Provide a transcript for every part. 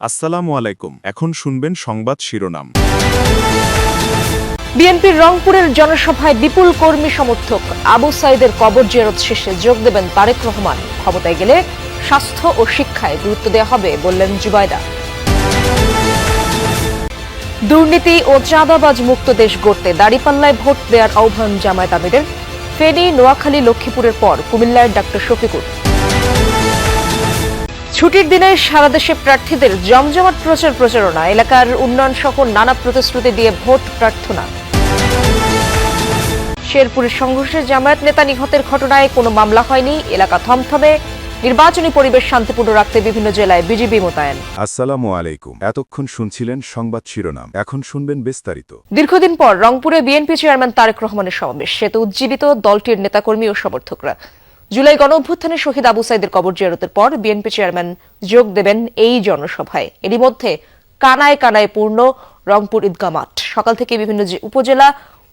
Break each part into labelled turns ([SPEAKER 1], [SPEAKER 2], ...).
[SPEAKER 1] আসসালামু আলাইকুম। এখন শুনবেন সংবাদ শিরোনাম।
[SPEAKER 2] বিএনপির রংপুরের জনসভায় বিপুল কর্মী সমর্থক। আবু সাইদের কবর জিয়ারত শেষে যোগ দেবেন তারেক রহমান। ক্ষমতায় গেলে স্বাস্থ্য ও শিক্ষায় গুরুত্ব দেওয়া হবে বললেন জুবাইদা। দুর্নীতি ও চাঁদাবাজ মুক্ত দেশ গড়তে দাড়িপাল্লায় ভোট দেওয়ার আহ্বান জামায়াত আমিরের। ফেনী, নোয়াখালী, লক্ষ্মীপুরের পর কুমিল্লার ডাক্তার শফিকুর। ছুটির দিনে সারা দেশে প্রার্থীদের জমজমাট প্রচার প্রচারণা। এলাকার উন্নয়ন সহ নানা প্রতিশ্রুতি দিয়ে ভোট প্রার্থনা। শেরপুরের সংঘর্ষে জামায়াত নেতা নিহতের ঘটনায় কোনো মামলা হয়নি। এলাকা থমথমে। নির্বাচনী পরিবেশ শান্তিপূর্ণ রাখতে বিভিন্ন জেলায় বিজিবি মোতায়েন।
[SPEAKER 1] আসসালামু আলাইকুম। এতক্ষণ শুনছিলেন সংবাদ শিরোনাম। এখন শুনবেন বিস্তারিত।
[SPEAKER 2] দীর্ঘদিন পর রংপুরে বিএনপি চেয়ারম্যান তারেক রহমানের সমাবেশ। সেতু উজ্জীবিত দলটির নেতাকর্মী ও সমর্থকরা। জুলাই গণ অভ্যুত্থানে শহীদ আবু সাইদের কবর জিয়ারতের পর বিএনপি চেয়ারম্যান যোগ দেবেন এই জনসভায়। এরই মধ্যে কানায় কানায় পূর্ণ রংপুর ঈদগা মাঠ। সকাল থেকে বিভিন্ন উপজেলা,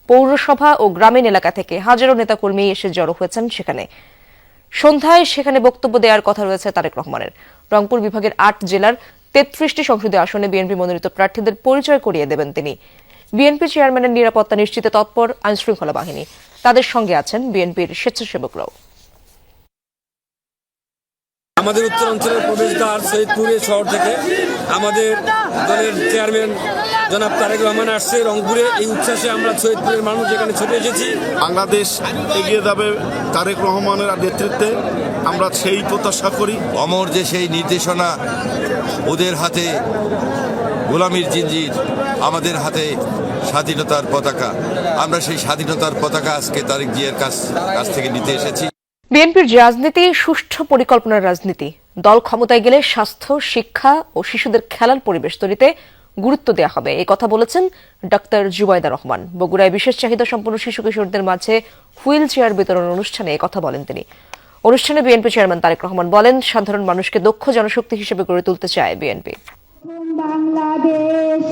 [SPEAKER 2] পৌরসভা ও গ্রামীণ এলাকা থেকে হাজারো নেতাকর্মী এসে জড়ো হয়েছেন সেখানে। সন্ধ্যায় সেখানে বক্তব্য দেওয়ার কথা রয়েছে তারেক রহমানের। রংপুর বিভাগের আট জেলার তেত্রিশটি সংসদীয় আসনে বিএনপি মনোনীত প্রার্থীদের পরিচয় করিয়ে দেবেন তিনি। বিএনপি চেয়ারম্যানের নিরাপত্তা নিশ্চিতে তৎপর আইনশৃঙ্খলা বাহিনী। তাদের সঙ্গে আছেন বিএনপির স্বেচ্ছাসেবকরাও।
[SPEAKER 3] আমাদের উত্তরাঞ্চলের প্রবেশদ্বার সৈয়দপুরে শহর থেকে আমাদের দলের চেয়ারম্যান জনাব তারেক রহমান আসছে রংপুরে। এই উচ্ছ্বাসে আমরা সৈয়দপুরের মানুষ এখানে ছুটে এসেছি।
[SPEAKER 4] বাংলাদেশ এগিয়ে যাবে তারেক রহমানের নেতৃত্বে। আমরা সেই প্রত্যাশা করি।
[SPEAKER 5] অমর যে সেই নির্দেশনা ওদের হাতে গোলামির জিঞ্জির আমাদের হাতে স্বাধীনতার পতাকা। আমরা সেই স্বাধীনতার পতাকা আজকে তারেক জিয়ার কাছ কাছ থেকে নিতে এসেছি।
[SPEAKER 2] বিএনপির রাজনীতি, সুষ্ঠু পরিকল্পনার রাজনীতি। দল ক্ষমতায় গেলে স্বাস্থ্য, শিক্ষা ও শিশুদের খেলার পরিবেশ তৈরিতে গুরুত্ব দেওয়া হবে। এই কথা বলেছেন ডাক্তার জুবাইদা রহমান। বগুড়ায় বিশেষ চাহিদা সম্পন্ন শিশু কিশোরদের মাঝে হুইল চেয়ার বিতরণ অনুষ্ঠানে কথা বলেন তিনি। অনুষ্ঠানে বিএনপি চেয়ারম্যান তারেক রহমান বলেন, সাধারণ মানুষকে দক্ষ জনশক্তি হিসেবে গড়ে তুলতে চায় বিএনপি।
[SPEAKER 6] বাংলাদেশ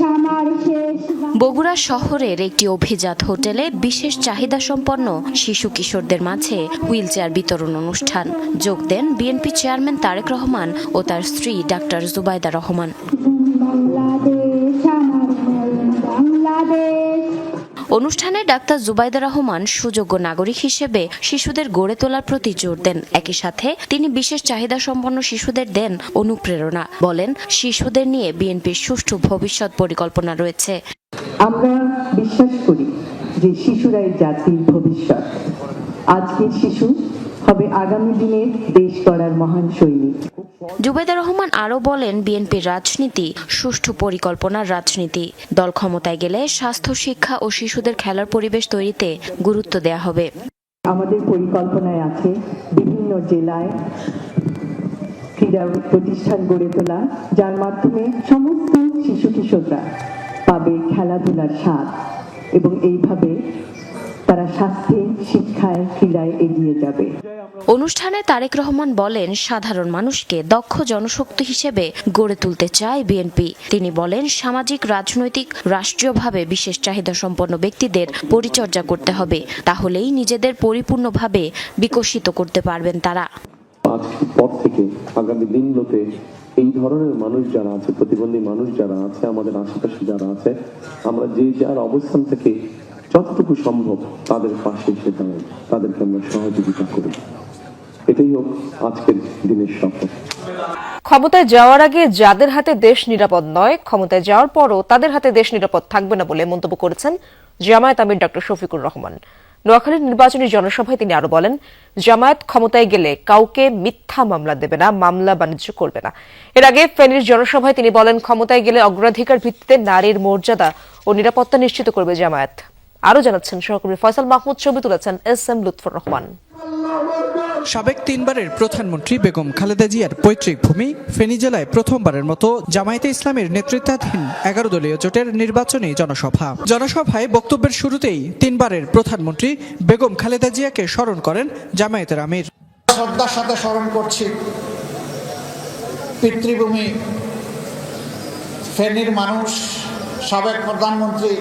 [SPEAKER 7] বগুড়া শহরের একটি অভিজাত হোটেলে বিশেষ চাহিদা সম্পন্ন শিশু কিশোরদের মাঝে হুইলচেয়ার বিতরণ অনুষ্ঠান। যোগ দেন বিএনপি চেয়ারম্যান তারেক রহমান ও তার স্ত্রী ডাক্তার জুবাইদা রহমান। অনুষ্ঠানে ডাক্তার জুবাইদা রহমান সুযোগ্য নাগরিক হিসেবে শিশুদের গড়ে তোলার প্রতি জোর দেন। একই সাথে তিনি বিশেষ চাহিদা সম্পন্ন শিশুদের দেন অনুপ্রেরণা। বলেন, শিশুদের নিয়ে বিএনপির সুষ্ঠু ভবিষ্যৎ পরিকল্পনা রয়েছে।
[SPEAKER 8] আমরা বিশ্বাস করি যে শিশুরাই জাতির ভবিষ্যৎ। আজকের শিশু হবে আগামী দিনের দেশ গড়ার মহান সৈনিক।
[SPEAKER 7] জুবাইদা রহমান আরও বলেন বিএনপির রাজনীতি সুষ্ঠু পরিকল্পনার রাজনীতি। দল ক্ষমতায় গেলে স্বাস্থ্য শিক্ষা ও শিশুদের খেলার পরিবেশ তৈরিতে গুরুত্ব দেয়া হবে।
[SPEAKER 8] আমাদের পরিকল্পনায় আছে বিভিন্ন জেলায় ক্রীড়া প্রতিষ্ঠান গড়ে তোলা যার মাধ্যমে সমস্ত শিশু কিশোররা পাবে খেলাধুলার স্বাদ এবং এইভাবে তারা স্বাস্থ্যে শিক্ষায় ক্রীড়ায় এগিয়ে যাবে।
[SPEAKER 7] অনুষ্ঠানে তারেক রহমান বলেন সাধারণ মানুষকে দক্ষ জনশক্তি হিসেবে গড়ে তুলতে চায় বিএনপি। তিনি বলেন সামাজিক রাজনৈতিক রাষ্ট্রীয়ভাবে বিশেষ চাহিদা সম্পন্ন ব্যক্তিদের পরিচর্যা করতে হবে। তাহলেই নিজেদের পরিপূর্ণভাবে বিকশিত করতে পারবেন তারা।
[SPEAKER 9] পর থেকে আগামী দিনগুলোতে এই ধরনের মানুষ যারা আছে, প্রতিবন্ধী মানুষ যারা আছে, আমাদের আশেপাশে যারা আছে, আমরা যে যার অবস্থান থেকে যতটুকু সম্ভব তাদের পাশে এসে দাঁড়াই, তাদেরকে আমরা সহযোগিতা করি। এটাই হোক আজকের দিনের শপথ
[SPEAKER 2] ক্ষমতায় যাওয়ার আগে যাদের হাতে দেশ নিরাপদ নয়, ক্ষমতায় যাওয়ার পরও তাদের হাতে দেশ নিরাপদ থাকবে না বলে মন্তব্য করেছেন জামায়াত আমির ডক্টর শফিকুর রহমান। নোয়াখালীর নির্বাচনী জনসভায় তিনি আরও বলেন, জামায়াত ক্ষমতায় গেলে কাউকে মিথ্যা মামলা দেবে না, মামলা বাণিজ্য করবে না। এর আগে ফেনীর জনসভায় তিনি বলেন, ক্ষমতায় গেলে অগ্রাধিকার ভিত্তিতে নারীর মর্যাদা ও নিরাপত্তা নিশ্চিত করবে জামায়াত। আরও জানাচ্ছেন সহকর্মী ফয়সাল মাহমুদ, ছবি তুলেছেন এস এম লুৎফর রহমান।
[SPEAKER 10] সাবেক তিনবারের প্রধানমন্ত্রী বেগম খালেদা জিয়ার পৈতৃক ভূমি ফেনী জেলায় প্রথমবারের মতো জামায়াতে ইসলামের নেতৃত্বাধীন এগারো দলীয় জোটের নির্বাচনী জনসভা। জনসভায় বক্তব্যের শুরুতেই তিনবারের প্রধানমন্ত্রী বেগম খালেদা জিয়াকে স্মরণ করেন জামায়াতের আমির।
[SPEAKER 11] শ্রদ্ধার সাথে স্মরণ করছি পিতৃভূমি ফেনীর মানুষ, সাবেক প্রধানমন্ত্রী,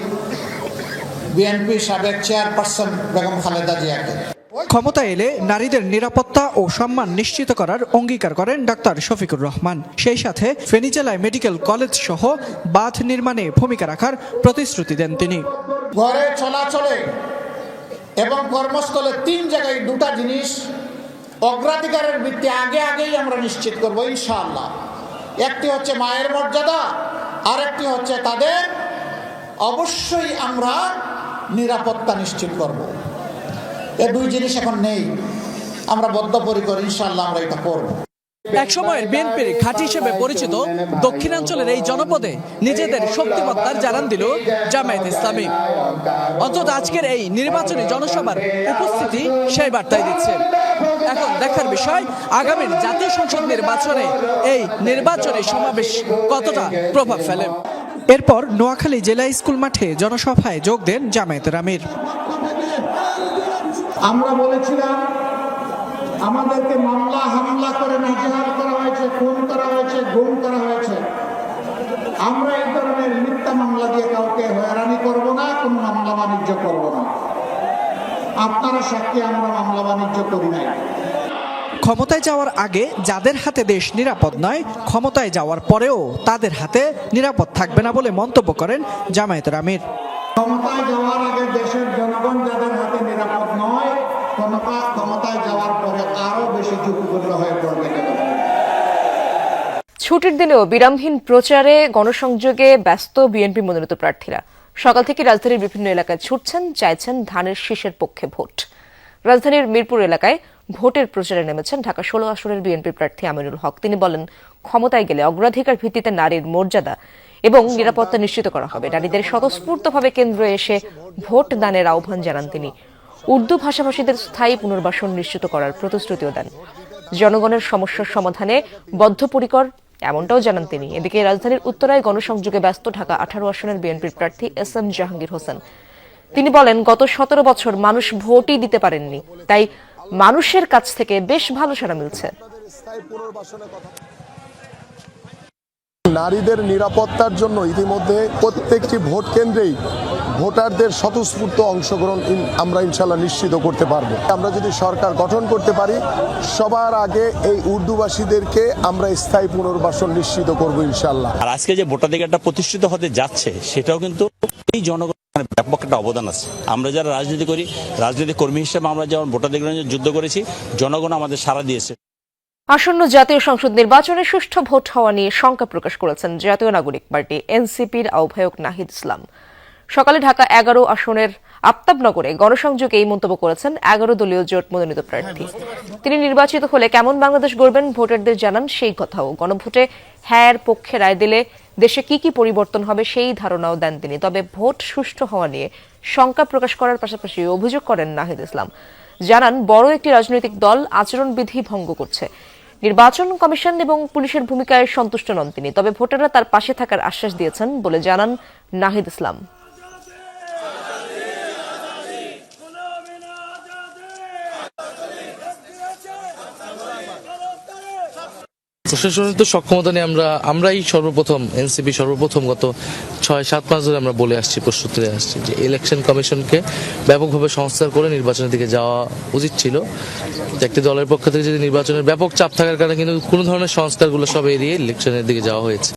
[SPEAKER 11] বিএনপি সাবেক চেয়ারপারসন বেগম খালেদা জিয়াকে।
[SPEAKER 10] ক্ষমতা এলে নারীদের নিরাপত্তা ও সম্মান নিশ্চিত করার অঙ্গীকার করেন ডাক্তার শফিকুর রহমান। সেই সাথে ফেনী জেলায় মেডিকেল কলেজ সহ বাঁধ নির্মাণে ভূমিকা রাখার প্রতিশ্রুতি দেন তিনি।
[SPEAKER 11] ঘরে চলাচলে এবং কর্মস্থলে তিন জায়গায় দুটা জিনিস অগ্রাধিকারের ভিত্তি আগে আগেই আমরা নিশ্চিত করব, ইনশাআল্লাহ। একটি হচ্ছে মায়ের মর্যাদা, আরেকটি হচ্ছে তাদের অবশ্যই আমরা নিরাপত্তা নিশ্চিত করব। এ দুই জিনিস এখন নেই। আমরা বদ্ধপরিকর ইনশাআল্লাহ আমরা এটা করব।
[SPEAKER 10] একসময়ের বিএনপির ঘাঁটি হিসেবে পরিচিত দক্ষিণাঞ্চলের এই জনপদে নিজেদের শক্তিমত্তার জানান দিল জামায়াত ইসলামী। অন্তত আজকের এই নির্বাচনী জনসভার উপস্থিতি সেই বার্তায় দিচ্ছে। এখন দেখার বিষয় আগামীর জাতীয় সংসদ নির্বাচনে এই নির্বাচনী সমাবেশ কতটা প্রভাব ফেলে? এরপর নোয়াখালী জেলা স্কুল মাঠে জনসভায় যোগ দেন জামায়াতের আমির।
[SPEAKER 11] আমরা বলেছিলাম আমাদেরকে মামলা হামলা করে নাজেহাল করা হয়েছে খুন করা হয়েছে গুম করা হয়েছে। আমরা এই ধরনের মিথ্যা মামলা দিয়ে কাউকে হয়রানি করব না কোনো মামলা বাণিজ্য করব না। আপনারা সাক্ষী আমরা মামলা বাণিজ্য করি নাই।
[SPEAKER 10] ক্ষমতায় যাওয়ার আগে যাদের হাতে দেশ নিরাপদ নয় ক্ষমতায় যাওয়ার পরেও তাদের হাতে নিরাপদ থাকবে না বলে মন্তব্য করেন জামায়াতের আমির।
[SPEAKER 11] ক্ষমতায় যাওয়ার আগে দেশের জনগণ যাদের হাতে নিরাপদ নয় ক্ষমতা- ক্ষমতায় যাওয়ার পরে হয়ে পড়বে
[SPEAKER 2] ছুটির দিনেও বিরামহীন প্রচারে, গণসংযোগে ব্যস্ত বিএনপি মনোনীত প্রার্থীরা। সকাল থেকে রাজধানীর বিভিন্ন এলাকায় ছুটছেন, চাইছেন ধানের শীষের পক্ষে ভোট। রাজধানীর মিরপুর এলাকায় ভোটের প্রচারে নেমেছেন ঢাকা ষোলো আসনের বিএনপি প্রার্থী আমিনুল হক। তিনি বলেন, ক্ষমতায় গেলে অগ্রাধিকার ভিত্তিতে নারীর মর্যাদা এবং নিরাপত্তা নিশ্চিত করা হবে। নারীদের স্বতঃস্ফূর্তভাবে কেন্দ্রে এসে ভোট দানের আহ্বান জানান তিনি। উর্দু ভাষাভাষীদের স্থায়ী পুনর্বাসন নিশ্চিত করার প্রতিশ্রুতিও দেন। জনগণের সমস্যার সমাধানে বদ্ধপরিকর, এমনটাও জানান তিনি। এদিকে রাজধানীর উত্তরায় গণসংযোগে ব্যস্ত ঢাকা আঠারো আসনের বিএনপির প্রার্থী এস এম জাহাঙ্গীর হোসেন। তিনি বলেন, গত সতেরো বছর মানুষ ভোটই দিতে পারেননি, তাই মানুষের কাছ থেকে বেশ ভালো সাড়া মিলছে।
[SPEAKER 12] নারীদের নিরাপত্তার জন্য ইতিমধ্যে প্রত্যেকটি ভোট কেন্দ্রেই ভোটারদের স্বতঃস্ফূর্ত অংশগ্রহণ আমরা ইনশাল্লাহ নিশ্চিত করতে পারব। আমরা যদি সরকার গঠন করতে পারি, সবার আগে এই উর্দুভাষীদেরকে আমরা স্থায়ী পুনর্বাসন নিশ্চিত করব ইনশাল্লাহ।
[SPEAKER 13] আর আজকে যে ভোটাধিকারটা প্রতিষ্ঠিত হতে যাচ্ছে, সেটাও কিন্তু এই জনগণের ব্যাপক একটা অবদান আছে। আমরা যারা রাজনীতি করি, রাজনীতি কর্মী হিসেবে আমরা যেমন ভোটাধিকার যুদ্ধ করেছি, জনগণ আমাদের সাড়া দিয়েছে।
[SPEAKER 2] আসন্ন জাতীয় সংসদ নির্বাচনে সুষ্ঠু ভোট হওয়া নিয়ে শঙ্কা প্রকাশ করেছেন জাতীয় নাগরিক পার্টি এনসিপির আহ্বায়ক নাহিদ ইসলাম। সকালে ঢাকা এগারো আসনের আফতাবনগরে গণসংযোগে এই মন্তব্য করেছেন এগারো দলীয় জোট মনোনীত প্রার্থী। তিনি নির্বাচিত হলে কেমন বাংলাদেশ গড়বেন ভোটারদের জানান সেই কথাও। গণভোটে হ্যার পক্ষে রায় দিলে দেশে কি কি পরিবর্তন হবে সেই ধারণাও দেন তিনি। তবে ভোট সুষ্ঠু হওয়া নিয়ে শঙ্কা প্রকাশ করার পাশাপাশি অভিযোগ করেন নাহিদ ইসলাম। জানান, বড় একটি রাজনৈতিক দল আচরণবিধি ভঙ্গ করছে। নির্বাচন কমিশন এবং পুলিশের ভূমিকায় সন্তুষ্ট নন তিনি, তবে ভোটাররা তার পাশে থাকার আশ্বাস দিয়েছেন বলে জানান নাহিদ ইসলাম।
[SPEAKER 14] প্রশাসনের তো সক্ষমতা নিয়ে আমরা, আমরাই সর্বপ্রথম, এনসিপি সর্বপ্রথম গত ছয়, সাত মাস ধরে আমরা বলে আসছি, প্রস্তুত হয়ে আসছি যে ইলেকশন কমিশনকে ব্যাপকভাবে সংস্কার করে নির্বাচনের দিকে যাওয়া উচিত ছিল। একটি দলের পক্ষ থেকে যদি নির্বাচনের ব্যাপক চাপ থাকার কারণে কিন্তু কোনো ধরনের সংস্কারগুলো সব এড়িয়ে ইলেকশনের দিকে যাওয়া হয়েছে।